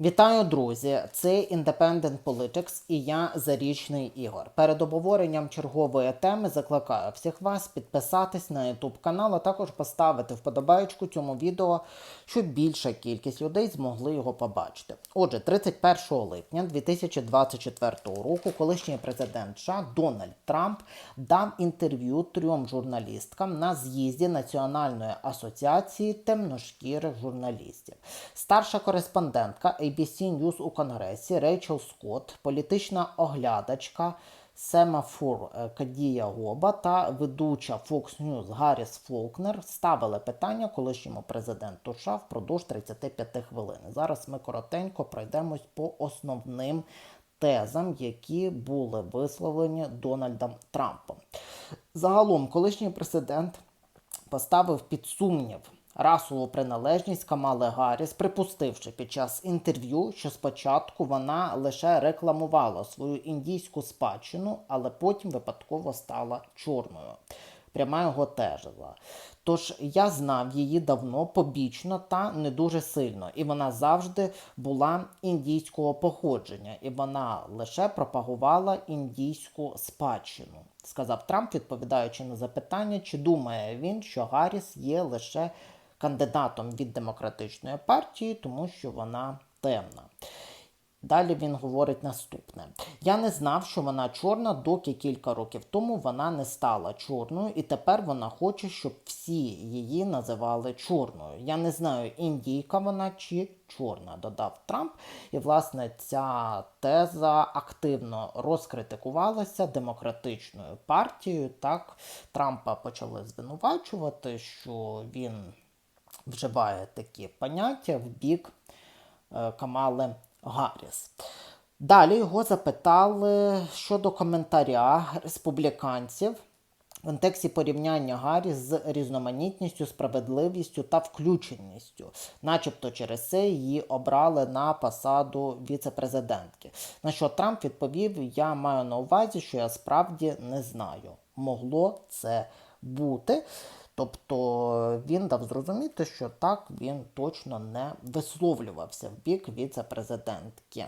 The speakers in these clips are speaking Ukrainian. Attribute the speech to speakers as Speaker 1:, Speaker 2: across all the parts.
Speaker 1: Вітаю, друзі! Це Independent Politics і я Зарічний Ігор. Перед обговоренням чергової теми закликаю всіх вас підписатись на YouTube канал, а також поставити вподобайку цьому відео, щоб більша кількість людей змогли його побачити. Отже, 31 липня 2024 року колишній президент США Дональд Трамп дав інтерв'ю трьом журналісткам на з'їзді Національної асоціації темношкірих журналістів. Старша кореспондентка ABC News у Конгресі Рейчел Скотт, політична оглядачка Семафур е, Кадія Гоба та ведуча Fox News Гарріс Фолкнер ставили питання колишньому президенту США впродовж 35 хвилин. Зараз ми коротенько пройдемось по основним тезам, які були висловлені Дональдом Трампом. Загалом, колишній президент поставив під сумнів расову приналежність Камали Гарріс, припустивши під час інтерв'ю, що спочатку вона лише рекламувала свою індійську спадщину, але потім випадково стала чорною. Пряма його тежила. Тож я знав її давно побічно та не дуже сильно, і вона завжди була індійського походження, і вона лише пропагувала індійську спадщину, сказав Трамп, відповідаючи на запитання, чи думає він, що Гарріс є лише кандидатом від демократичної партії, тому що вона темна. Далі він говорить наступне: я не знав, що вона чорна, доки кілька років тому вона не стала чорною, і тепер вона хоче, щоб всі її називали чорною. Я не знаю, індійка вона чи чорна, додав Трамп. І, власне, ця теза активно розкритикувалася демократичною партією. Так, Трампа почали звинувачувати, що він вживає такі поняття в бік е, Камали Гарріс. Далі його запитали щодо коментаря республіканців в контексті порівняння Гарріс з різноманітністю, справедливістю та включеністю, начебто через це її обрали на посаду віце-президентки. На що Трамп відповів: Я маю на увазі, що я справді не знаю. Могло це бути. Тобто він дав зрозуміти, що так він точно не висловлювався в бік віце-президентки.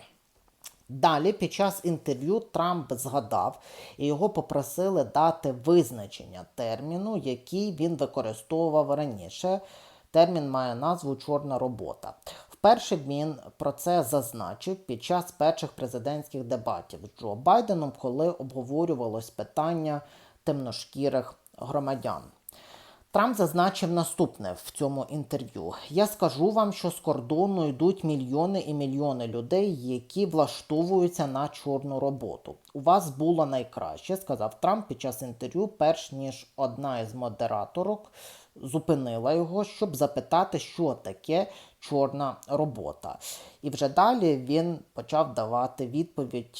Speaker 1: Далі, під час інтерв'ю, Трамп згадав і його попросили дати визначення терміну, який він використовував раніше. Термін має назву Чорна робота. Вперше він про це зазначив під час перших президентських дебатів з Джо Байденом, коли обговорювалось питання темношкірих громадян. Трамп зазначив наступне в цьому інтерв'ю: Я скажу вам, що з кордону йдуть мільйони і мільйони людей, які влаштовуються на чорну роботу. У вас було найкраще, сказав Трамп під час інтерв'ю, перш ніж одна із модераторок зупинила його, щоб запитати, що таке чорна робота. І вже далі він почав давати відповідь,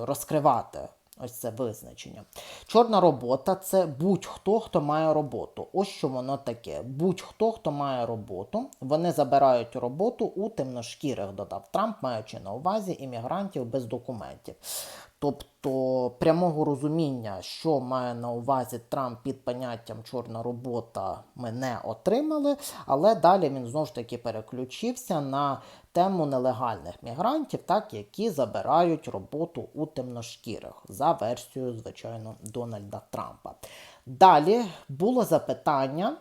Speaker 1: розкривати. Ось це визначення. Чорна робота це будь-хто, хто має роботу. Ось що воно таке. Будь-хто, хто має роботу, вони забирають роботу у темношкірих, додав Трамп, маючи на увазі іммігрантів без документів. Тобто прямого розуміння, що має на увазі Трамп під поняттям чорна робота, ми не отримали, але далі він знову ж таки переключився на тему нелегальних мігрантів, так, які забирають роботу у темношкірих, за версією, звичайно, Дональда Трампа. Далі було запитання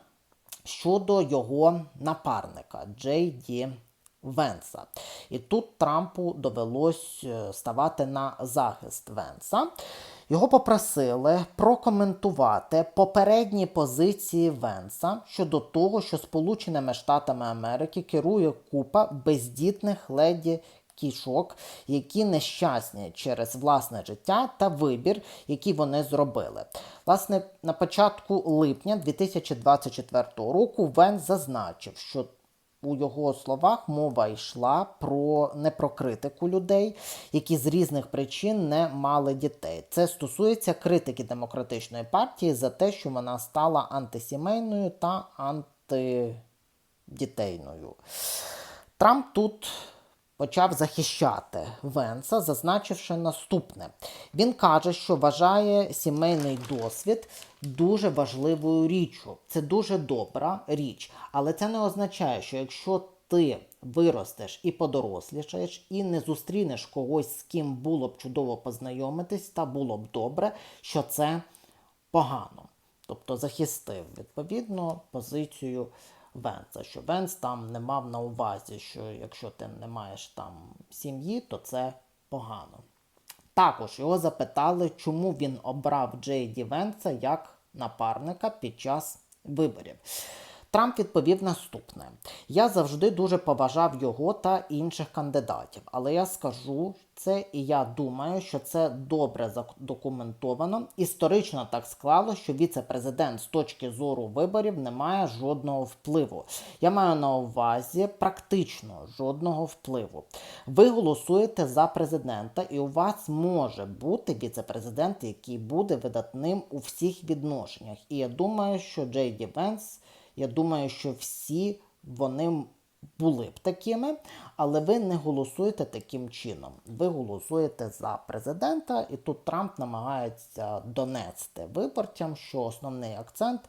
Speaker 1: щодо його напарника Джей Ді Венса. І тут Трампу довелось е, ставати на захист Венса. Його попросили прокоментувати попередні позиції Венса щодо того, що Сполученими Штатами Америки керує купа бездітних леді кішок, які нещасні через власне життя та вибір, який вони зробили. Власне, на початку липня 2024 року Венс зазначив, що у його словах мова йшла про не про критику людей, які з різних причин не мали дітей. Це стосується критики демократичної партії за те, що вона стала антисімейною та антидітейною. Трамп тут почав захищати Венса, зазначивши наступне. Він каже, що вважає сімейний досвід дуже важливою річчю. Це дуже добра річ, але це не означає, що якщо ти виростеш і подорослішаєш, і не зустрінеш когось, з ким було б чудово познайомитись, та було б добре, що це погано. Тобто захистив відповідно позицію Венса, що Венс там не мав на увазі, що якщо ти не маєш там сім'ї, то це погано. Також його запитали, чому він обрав Джейді Венса як напарника під час виборів. Трамп відповів наступне: я завжди дуже поважав його та інших кандидатів, але я скажу це, і я думаю, що це добре задокументовано. Історично так склало, що віце-президент з точки зору виборів не має жодного впливу. Я маю на увазі практично жодного впливу. Ви голосуєте за президента, і у вас може бути віце-президент, який буде видатним у всіх відношеннях. І я думаю, що Джей Ді Венс. Я думаю, що всі вони були б такими, але ви не голосуєте таким чином. Ви голосуєте за президента, і тут Трамп намагається донести виборцям, що основний акцент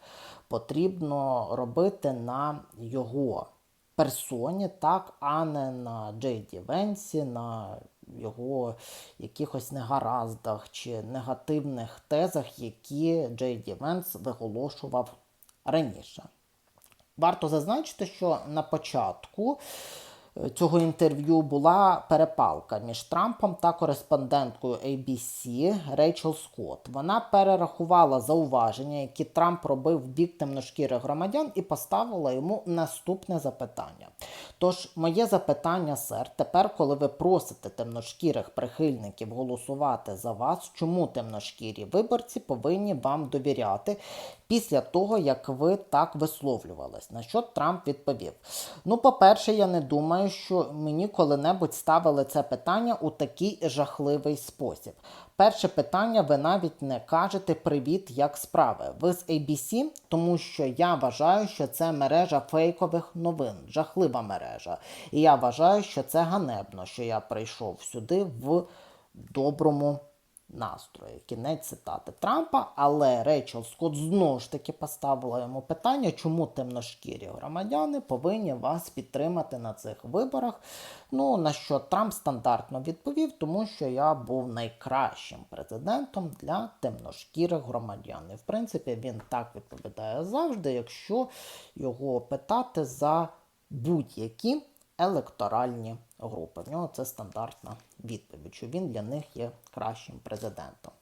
Speaker 1: потрібно робити на його персоні, так, а не на Джей Ді Венсі, на його якихось негараздах чи негативних тезах, які Джей Ді Венс виголошував раніше. Варто зазначити, що на початку цього інтерв'ю була перепалка між Трампом та кореспонденткою ABC Рейчел Скотт. Вона перерахувала зауваження, які Трамп робив в бік темношкірих громадян, і поставила йому наступне запитання. Тож, моє запитання, сер, тепер, коли ви просите темношкірих прихильників голосувати за вас, чому темношкірі виборці повинні вам довіряти після того, як ви так висловлювались? На що Трамп відповів? Ну, по-перше, я не думаю, що мені коли-небудь ставили це питання у такий жахливий спосіб. Перше питання, ви навіть не кажете привіт, як справи. Ви з ABC, тому що я вважаю, що це мережа фейкових новин, жахлива мережа. І я вважаю, що це ганебно, що я прийшов сюди в доброму настрої. Кінець цитати Трампа, але Рейчел Скотт знову ж таки поставила йому питання, чому темношкірі громадяни повинні вас підтримати на цих виборах. Ну, на що Трамп стандартно відповів, тому що я був найкращим президентом для темношкірих громадян. І в принципі він так відповідає завжди, якщо його питати за будь-які електоральні групи. В нього це стандартна відповідь, що він для них є кращим президентом.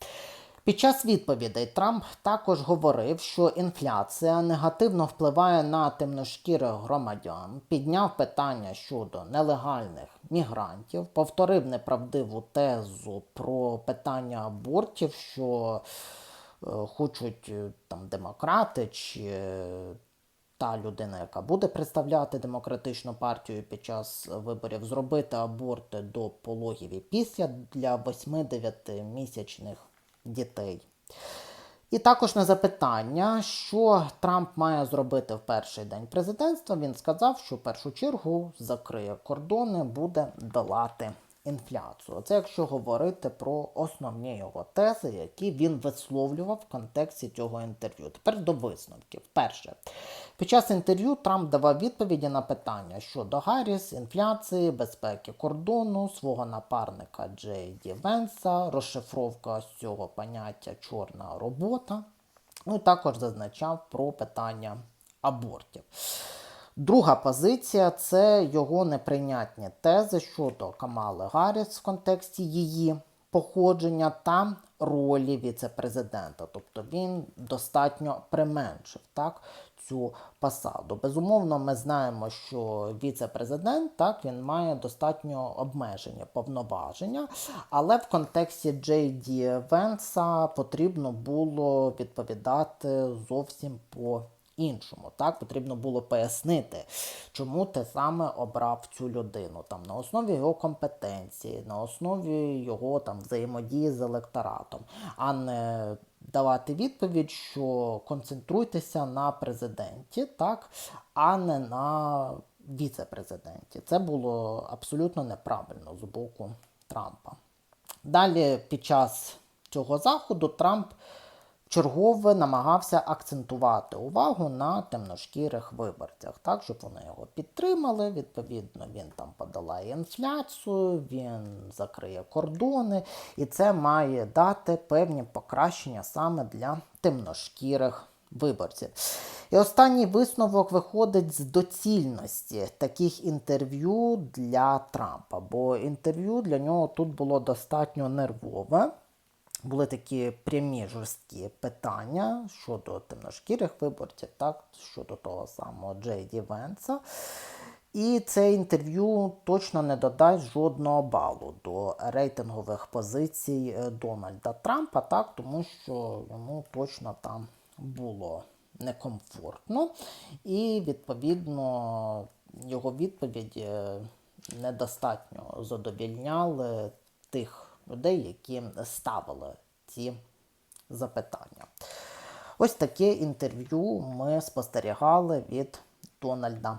Speaker 1: Під час відповідей Трамп також говорив, що інфляція негативно впливає на темношкірих громадян, підняв питання щодо нелегальних мігрантів, повторив неправдиву тезу про питання абортів, що е, хочуть е, там демократи чи та людина, яка буде представляти демократичну партію під час виборів, зробити аборти до пологів і після для 8-9 місячних дітей. І також на запитання, що Трамп має зробити в перший день президентства, він сказав, що в першу чергу закриє кордони, буде долати інфляцію. Це якщо говорити про основні його тези, які він висловлював в контексті цього інтерв'ю. Тепер до висновків. Перше, під час інтерв'ю Трамп давав відповіді на питання щодо Гарріс, інфляції, безпеки кордону, свого напарника Джей Ді Венса, розшифровка з цього поняття чорна робота. Ну і також зазначав про питання абортів. Друга позиція це його неприйнятні тези щодо Камали Гарріс в контексті її походження та ролі віце-президента. Тобто він достатньо применшив так, цю посаду. Безумовно, ми знаємо, що віце-президент так, він має достатньо обмеження повноваження, але в контексті Джей Ді Венса потрібно було відповідати зовсім по іншому. Так потрібно було пояснити, чому ти саме обрав цю людину там на основі його компетенції, на основі його там взаємодії з електоратом, а не давати відповідь, що концентруйтеся на президенті, так, а не на віце-президенті. Це було абсолютно неправильно з боку Трампа. Далі, під час цього заходу, Трамп чергове намагався акцентувати увагу на темношкірих виборцях, так щоб вони його підтримали. Відповідно, він там подолає інфляцію, він закриє кордони, і це має дати певні покращення саме для темношкірих виборців. І останній висновок виходить з доцільності таких інтерв'ю для Трампа, бо інтерв'ю для нього тут було достатньо нервове. Були такі прямі жорсткі питання щодо темношкірих виборців, так, щодо того самого Джей Ді Венса. І це інтерв'ю точно не додасть жодного балу до рейтингових позицій е, Дональда Трампа, так, тому що йому точно там було некомфортно. І, відповідно, його відповіді е, недостатньо задовільняли тих людей, які ставили ці запитання. Ось таке інтерв'ю ми спостерігали від Дональда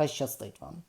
Speaker 1: Хай щастить вам!